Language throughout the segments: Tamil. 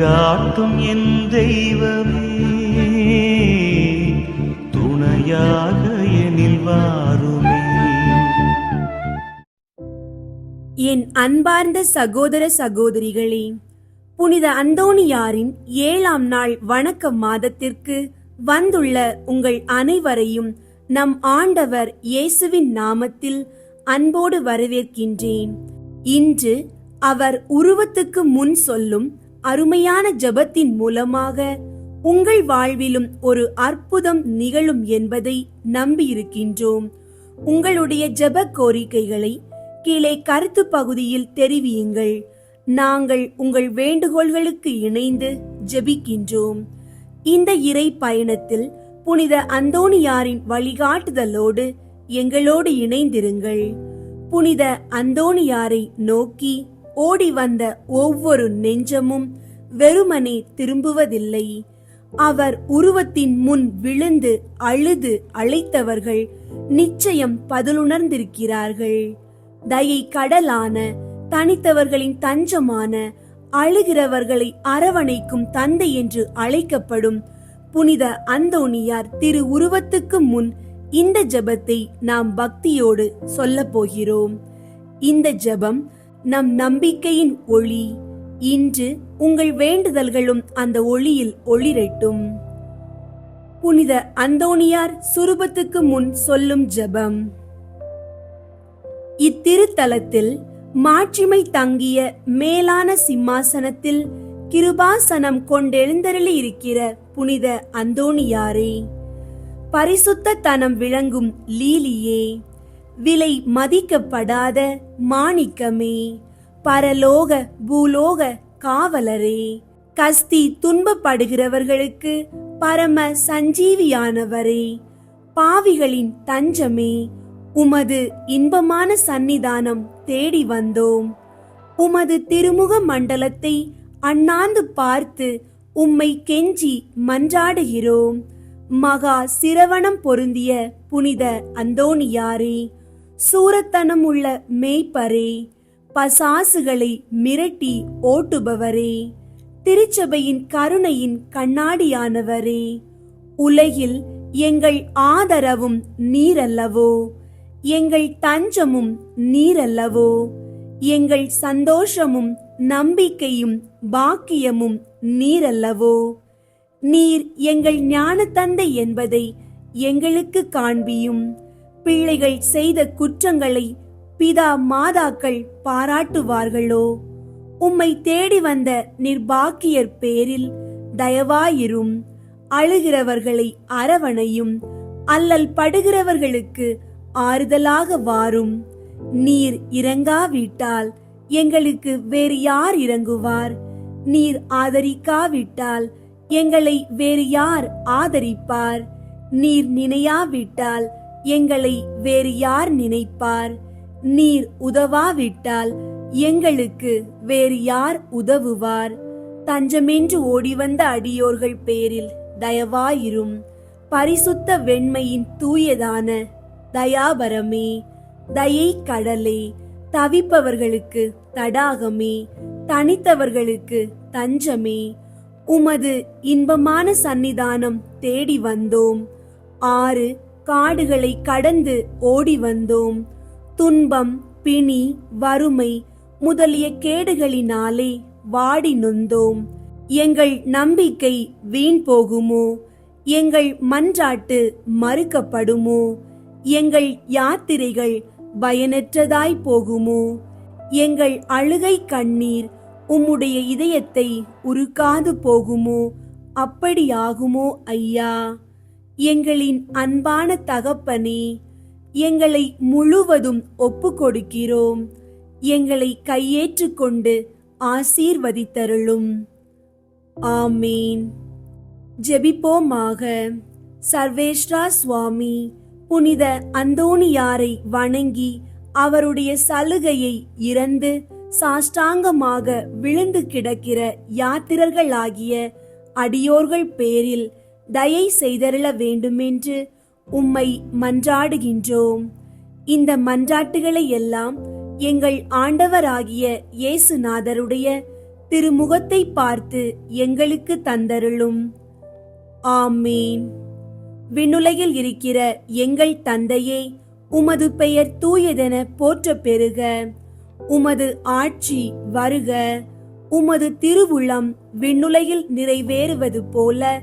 வழிகாட்டும் என் தெய்வமே. துணையாக எனில் வாருமே. என் அன்பார்ந்த சகோதர சகோதரிகளே புனித அந்தோணியாரின் ஏழாம் நாள் வணக்க மாதத்திற்கு வந்துள்ள உங்கள் அனைவரையும் நம் ஆண்டவர் இயேசுவின் நாமத்தில் அன்போடு வரவேற்கின்றேன். இன்று அவர் உருவத்துக்கு முன் சொல்லும் அருமையான ஜெபத்தின் மூலமாக உங்கள் வாழ்விலும் ஒரு அற்புதம் நிகழும் என்பதை நம்பியிருக்கின்றோம். உங்களுடைய ஜப கோரிக்கைகளை கீழே கருத்து பகுதியில் தெரிவியுங்கள். நாங்கள் உங்கள் வேண்டுகோள்களுக்கு இணைந்து ஜெபிக்கின்றோம். இந்த இறை பயணத்தில் புனித அந்தோணியாரின் வழிகாட்டுதலோடு எங்களோடு இணைந்திருங்கள். புனித அந்தோணியாரை நோக்கி ஓடி வந்த ஒவ்வொரு நெஞ்சமும் வெறுமனே திரும்புவதில்லை. அவர் உருவத்தின் முன் விழுந்து அழுது அழைத்தவர்கள் நிச்சயம் பதிலுணர்ந்திருக்கிறார்கள். தயை கடலான தனித்தவர்களின் தஞ்சமான அழுகிறவர்களை அரவணைக்கும் தந்தை என்று அழைக்கப்படும் புனித அந்தோணியார் திரு உருவத்துக்கு முன் இந்த ஜெபத்தை நாம் பக்தியோடு சொல்லப் போகிறோம். இந்த ஜெபம் நம் நம்பிக்கையின் ஒளி. இன்று உங்கள் வேண்டுதல்களும் அந்த ஒளியில் ஒளிரட்டும். புனித அந்தோணியார் சுரூபத்துக்கு முன் சொல்லும் ஜெபம். இத்திருத்தலத்தில் மாட்சிமை தங்கிய மேலான சிம்மாசனத்தில் கிருபாசனம் கொண்டெழுந்தருளி இருக்கிற புனித அந்தோணியாரே பரிசுத்த தனம் விளங்கும் லீலியே விலை மதிக்கப்படாத மாணிக்கமே. பரலோக பூலோக காவலரே. கஸ்தி துன்பப்படுகிறவர்களுக்கு பரம சஞ்சீவியானவரே. பாவிகளின் தஞ்சமே. உமது இன்பமான சந்நிதானம் தேடி வந்தோம். உமது திருமுக மண்டலத்தை அண்ணாந்து பார்த்து உம்மை கெஞ்சி மன்றாடுகிறோம். மகா சிரவணம் பொருந்திய புனித அந்தோணியாரே. சூரத்தனம் உள்ள மேய்ப்பரே பசாசுகளை மிரட்டி ஓட்டுபவரே திருச்சபையின் கருணையின் கண்ணாடியானவரே உலகில் எங்கள் ஆதரவும் நீரல்லவோ? எங்கள் தஞ்சமும் நீரல்லவோ? எங்கள் சந்தோஷமும் நம்பிக்கையும் பாக்கியமும் நீரல்லவோ? நீர் எங்கள் ஞான தந்தை என்பதை எங்களுக்கு காண்பியும். பிள்ளைகள் செய்த குற்றங்களை பிதா மாதாக்கள் பாராட்டுவார்களோ? உம்மை தேடி வந்த நிர்பாக்கியர் பேரில் தயவாயிரும். அழுகிறவர்களை அரவணையும். அல்லல் படுகிறவர்களுக்கு ஆறுதலாக வாரும். நீர் இறங்காவிட்டால் எங்களுக்கு வேறு யார் இறங்குவார்? நீர் ஆதரிக்காவிட்டால் எங்களை வேறு யார் ஆதரிப்பார்? நீர் நினையாவிட்டால் எங்களை வேறு யார் நினைப்பார்? நீர் உதவாவிட்டால் எங்களுக்கு வேறு யார் உதவுவார்? தஞ்சமென்று ஓடி வந்த அடியோர்கள் பேரில் தயவாயிரும். பரிசுத்த வெண்மையின் தூயதான தயாபரமே. தயை கடலே தவிப்பவர்களுக்கு தடாகமே. தனித்தவர்களுக்கு தஞ்சமே. உமது இன்பமான சந்நிதானம் தேடி வந்தோம். ஆறு காடுகளை கடந்து ஓடி வந்தோம். துன்பம் பிணி வறுமை முதலிய கேடுகளினாலே வாடி நொந்தோம். எங்கள் நம்பிக்கை வீண் போகுமோ? எங்கள் மன்றாட்டு மறுக்கப்படுமோ? எங்கள் யாத்திரைகள் பயனற்றதாய் போகுமோ? எங்கள் அழுகை கண்ணீர் உம்முடைய இதயத்தை உருக்காது போகுமோ? அப்படியாகுமோ ஐயா? எங்களின் அன்பான தகப்பனே எங்களை முழுவதும் ஒப்பு கொடுக்கிறோம் எங்களை கையேற்றுக்கொண்டு ஆசீர்வதித்தருளும். ஆமீன். ஜெபிப்போமாக. சர்வேஸ்ரா சுவாமி புனித அந்தோணியாரை வணங்கி அவருடைய சலுகையை இறந்து சாஷ்டாங்கமாக விழுந்து கிடக்கிற யாத்திரர்களாகிய அடியோர்கள் பேரில் தயை செய்தருள வேண்டுமென்று உம்மை மன்றாடுகின்றோம். இந்த மன்றாட்டுகளை எல்லாம் எங்கள் ஆண்டவராகிய இயேசுநாதருடைய திருமுகத்தை பார்த்து எங்களுக்கு தந்தருளும். ஆமீன். விண்ணுலகில் இருக்கிற எங்கள் தந்தையே உமது பெயர் தூயதென போற்ற பெறுக. உமது ஆட்சி வருக. உமது திருவுளம் விண்ணுலகில் நிறைவேறுவது போல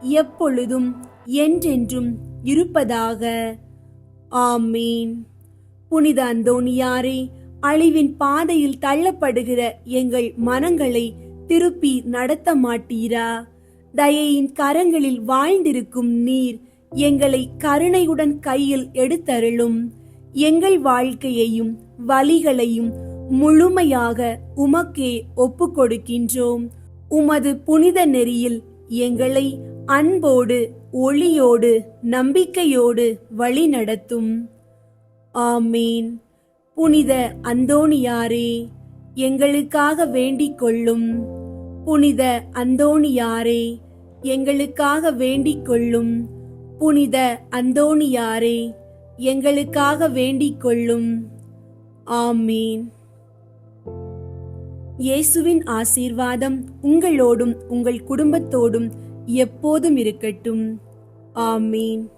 எப்பொழுதும் என்றென்றும் இருப்பதாக. ஆமீன். புனித அந்தோணியாரே அழிவின் பாதையில் தள்ளப்படுகிற எங்கள் மனங்களை திருப்பி நடத்த மாட்டீரா? தயையின் கரங்களில் வாழ்ந்திருக்கும் நீர் எங்களை கருணையுடன் கையில் எடுத்தருளும். எங்கள் வாழ்க்கையையும் வலிகளையும் முழுமையாக உமக்கே ஒப்புக்கொடுக்கின்றோம். உமது புனித நெறியில் எங்களை அன்போடு ஒளியோடு நம்பிக்கையோடு வழி நடத்தும். ஆமீன். புனித அந்தோணியாரே எங்களுக்காக வேண்டிக் கொள்ளும். புனித அந்தோணியாரே எங்களுக்காக வேண்டிக் கொள்ளும். புனித அந்தோணியாரே எங்களுக்காக வேண்டிக் கொள்ளும். ஆமீன். இயேசுவின் ஆசீர்வாதம் உங்களோடும் உங்கள் குடும்பத்தோடும் எப்போதும் இருக்கட்டும். ஆமீன்.